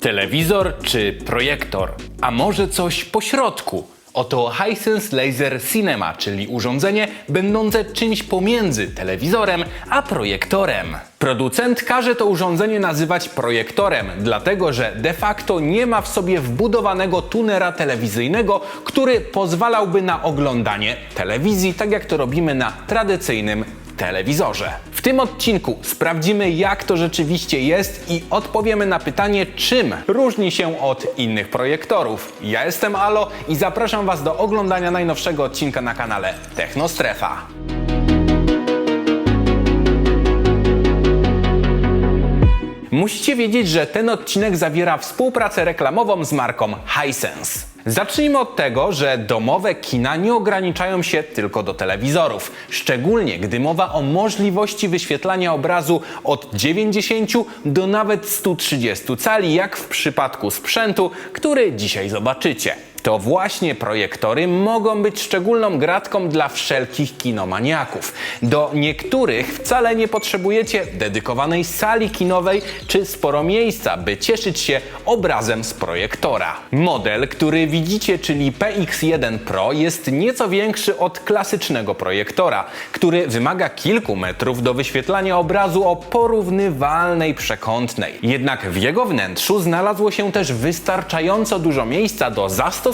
Telewizor czy projektor? A może coś pośrodku? Oto Hisense Laser Cinema, czyli urządzenie będące czymś pomiędzy telewizorem a projektorem. Producent każe to urządzenie nazywać projektorem, dlatego że de facto nie ma w sobie wbudowanego tunera telewizyjnego, który pozwalałby na oglądanie telewizji, tak jak to robimy na tradycyjnym telewizorze. Tym odcinku sprawdzimy, jak to rzeczywiście jest i odpowiemy na pytanie, czym różni się od innych projektorów. Ja jestem Alo i zapraszam Was do oglądania najnowszego odcinka na kanale Technostrefa. Musicie wiedzieć, że ten odcinek zawiera współpracę reklamową z marką Hisense. Zacznijmy od tego, że domowe kina nie ograniczają się tylko do telewizorów, szczególnie gdy mowa o możliwości wyświetlania obrazu od 90 do nawet 130 cali, jak w przypadku sprzętu, który dzisiaj zobaczycie. To właśnie projektory mogą być szczególną gratką dla wszelkich kinomaniaków. Do niektórych wcale nie potrzebujecie dedykowanej sali kinowej czy sporo miejsca, by cieszyć się obrazem z projektora. Model, który widzicie, czyli PX1 Pro, jest nieco większy od klasycznego projektora, który wymaga kilku metrów do wyświetlania obrazu o porównywalnej przekątnej. Jednak w jego wnętrzu znalazło się też wystarczająco dużo miejsca do zastosowania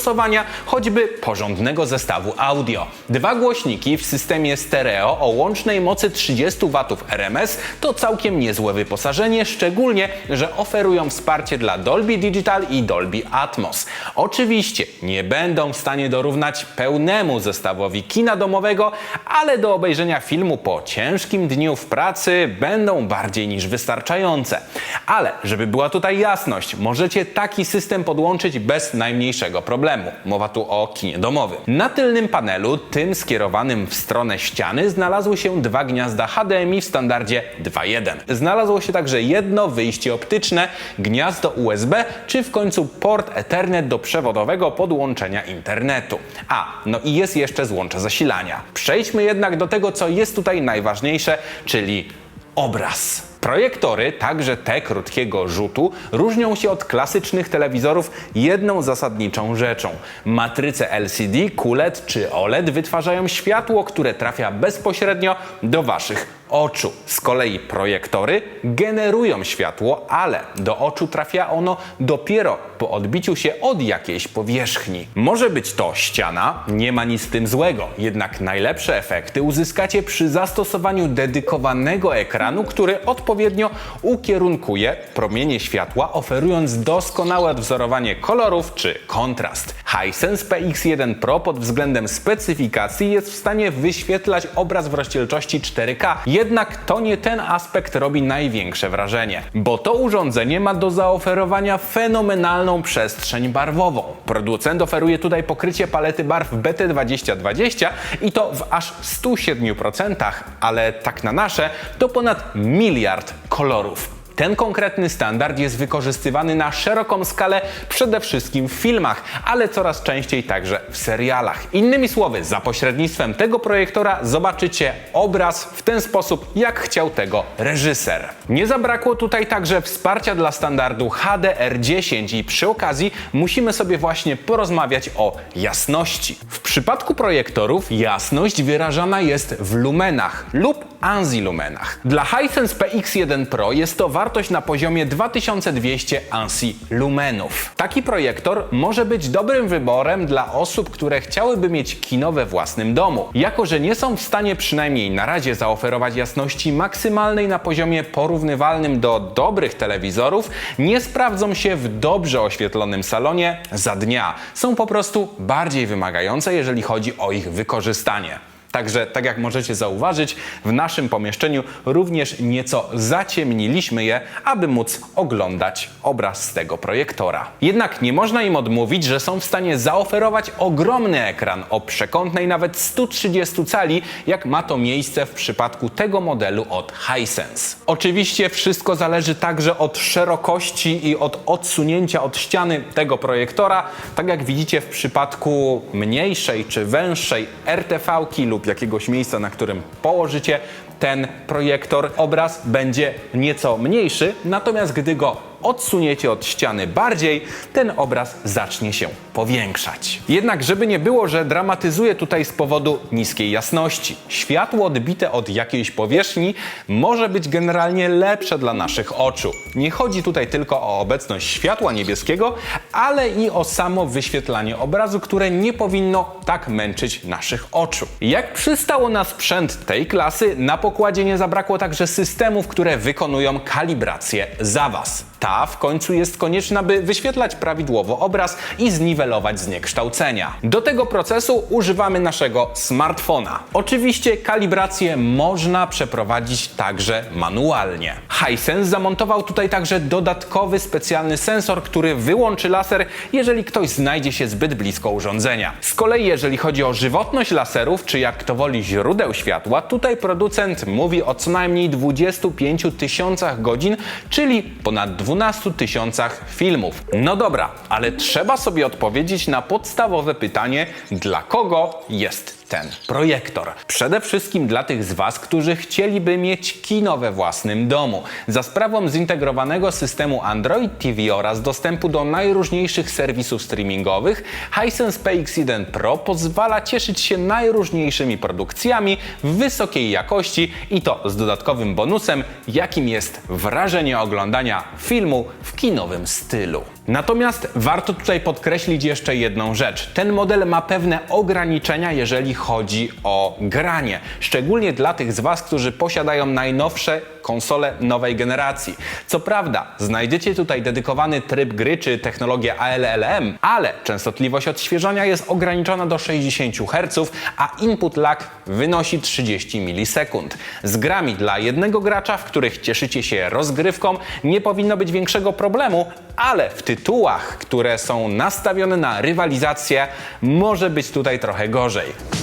choćby porządnego zestawu audio. Dwa głośniki w systemie stereo o łącznej mocy 30 W RMS to całkiem niezłe wyposażenie, szczególnie, że oferują wsparcie dla Dolby Digital i Dolby Atmos. Oczywiście nie będą w stanie dorównać pełnemu zestawowi kina domowego, ale do obejrzenia filmu po ciężkim dniu w pracy będą bardziej niż wystarczające. Ale żeby była tutaj jasność, możecie taki system podłączyć bez najmniejszego problemu. Mowa tu o kinie domowym. Na tylnym panelu, tym skierowanym w stronę ściany, znalazły się dwa gniazda HDMI w standardzie 2.1. Znalazło się także jedno wyjście optyczne, gniazdo USB, czy w końcu port Ethernet do przewodowego podłączenia internetu. A, no i jest jeszcze złącze zasilania. Przejdźmy jednak do tego, co jest tutaj najważniejsze, czyli obraz. Projektory, także te krótkiego rzutu, różnią się od klasycznych telewizorów jedną zasadniczą rzeczą. Matryce LCD, QLED czy OLED wytwarzają światło, które trafia bezpośrednio do Waszych oczu. Z kolei projektory generują światło, ale do oczu trafia ono dopiero po odbiciu się od jakiejś powierzchni. Może być to ściana, nie ma nic w tym złego, jednak najlepsze efekty uzyskacie przy zastosowaniu dedykowanego ekranu, który odpowiednio ukierunkuje promienie światła, oferując doskonałe odwzorowanie kolorów czy kontrast. Hisense PX1 Pro pod względem specyfikacji jest w stanie wyświetlać obraz w rozdzielczości 4K, jednak to nie ten aspekt robi największe wrażenie, bo to urządzenie ma do zaoferowania fenomenalną przestrzeń barwową. Producent oferuje tutaj pokrycie palety barw BT2020 i to w aż 107%, ale tak na nasze to ponad miliard kolorów. Ten konkretny standard jest wykorzystywany na szeroką skalę przede wszystkim w filmach, ale coraz częściej także w serialach. Innymi słowy, za pośrednictwem tego projektora zobaczycie obraz w ten sposób, jak chciał tego reżyser. Nie zabrakło tutaj także wsparcia dla standardu HDR10 i przy okazji musimy sobie właśnie porozmawiać o jasności. W przypadku projektorów jasność wyrażana jest w lumenach lub ANSI-lumenach. Dla Hisense PX1 Pro jest to wartość na poziomie 2200 ANSI lumenów. Taki projektor może być dobrym wyborem dla osób, które chciałyby mieć kino we własnym domu. Jako, że nie są w stanie przynajmniej na razie zaoferować jasności maksymalnej na poziomie porównywalnym do dobrych telewizorów, nie sprawdzą się w dobrze oświetlonym salonie za dnia. Są po prostu bardziej wymagające, jeżeli chodzi o ich wykorzystanie. Także, tak jak możecie zauważyć, w naszym pomieszczeniu również nieco zaciemniliśmy je, aby móc oglądać obraz z tego projektora. Jednak nie można im odmówić, że są w stanie zaoferować ogromny ekran o przekątnej nawet 130 cali, jak ma to miejsce w przypadku tego modelu od Hisense. Oczywiście wszystko zależy także od szerokości i od odsunięcia od ściany tego projektora, tak jak widzicie w przypadku mniejszej czy węższej RTV-ki lub jakiegoś miejsca, na którym położycie ten projektor, obraz będzie nieco mniejszy, natomiast gdy go odsuniecie od ściany bardziej, ten obraz zacznie się powiększać. Jednak żeby nie było, że dramatyzuję tutaj z powodu niskiej jasności. Światło odbite od jakiejś powierzchni może być generalnie lepsze dla naszych oczu. Nie chodzi tutaj tylko o obecność światła niebieskiego, ale i o samo wyświetlanie obrazu, które nie powinno tak męczyć naszych oczu. Jak przystało na sprzęt tej klasy, na pokładzie nie zabrakło także systemów, które wykonują kalibrację za Was. Ta w końcu jest konieczna, by wyświetlać prawidłowo obraz i zniwelować zniekształcenia. Do tego procesu używamy naszego smartfona. Oczywiście kalibrację można przeprowadzić także manualnie. Hisense zamontował tutaj także dodatkowy specjalny sensor, który wyłączy laser, jeżeli ktoś znajdzie się zbyt blisko urządzenia. Z kolei jeżeli chodzi o żywotność laserów, czy jak kto woli źródeł światła, tutaj producent mówi o co najmniej 25 tysiącach godzin, czyli ponad 12 tysiącach filmów. No dobra, ale trzeba sobie odpowiedzieć na podstawowe pytanie, dla kogo jest ten projektor. Przede wszystkim dla tych z Was, którzy chcieliby mieć kino we własnym domu. Za sprawą zintegrowanego systemu Android TV oraz dostępu do najróżniejszych serwisów streamingowych, Hisense PX1 Pro pozwala cieszyć się najróżniejszymi produkcjami w wysokiej jakości i to z dodatkowym bonusem, jakim jest wrażenie oglądania filmu w kinowym stylu. Natomiast warto tutaj podkreślić jeszcze jedną rzecz. Ten model ma pewne ograniczenia, jeżeli chodzi o granie. Szczególnie dla tych z Was, którzy posiadają najnowsze konsole nowej generacji. Co prawda, znajdziecie tutaj dedykowany tryb gry czy technologię ALLM, ale częstotliwość odświeżania jest ograniczona do 60 Hz, a input lag wynosi 30 milisekund. Z grami dla jednego gracza, w których cieszycie się rozgrywką, nie powinno być większego problemu, ale w tytułach, które są nastawione na rywalizację, może być tutaj trochę gorzej.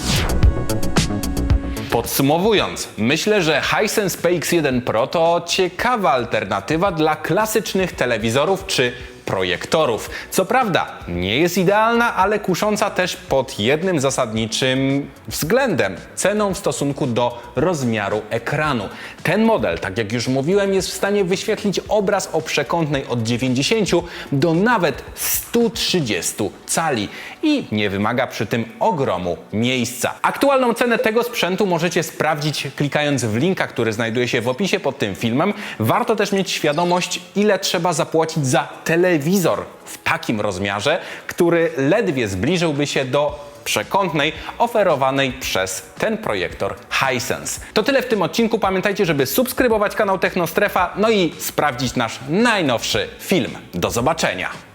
Podsumowując, myślę, że Hisense PX1 Pro to ciekawa alternatywa dla klasycznych telewizorów czy projektorów. Co prawda, nie jest idealna, ale kusząca też pod jednym zasadniczym względem ceną w stosunku do rozmiaru ekranu. Ten model, tak jak już mówiłem, jest w stanie wyświetlić obraz o przekątnej od 90 do nawet 130 cali i nie wymaga przy tym ogromu miejsca. Aktualną cenę tego sprzętu możecie sprawdzić klikając w linka, który znajduje się w opisie pod tym filmem. Warto też mieć świadomość, ile trzeba zapłacić za telewizor w takim rozmiarze, który ledwie zbliżyłby się do przekątnej oferowanej przez ten projektor Hisense. To tyle w tym odcinku. Pamiętajcie, żeby subskrybować kanał Technostrefa, no i sprawdzić nasz najnowszy film. Do zobaczenia!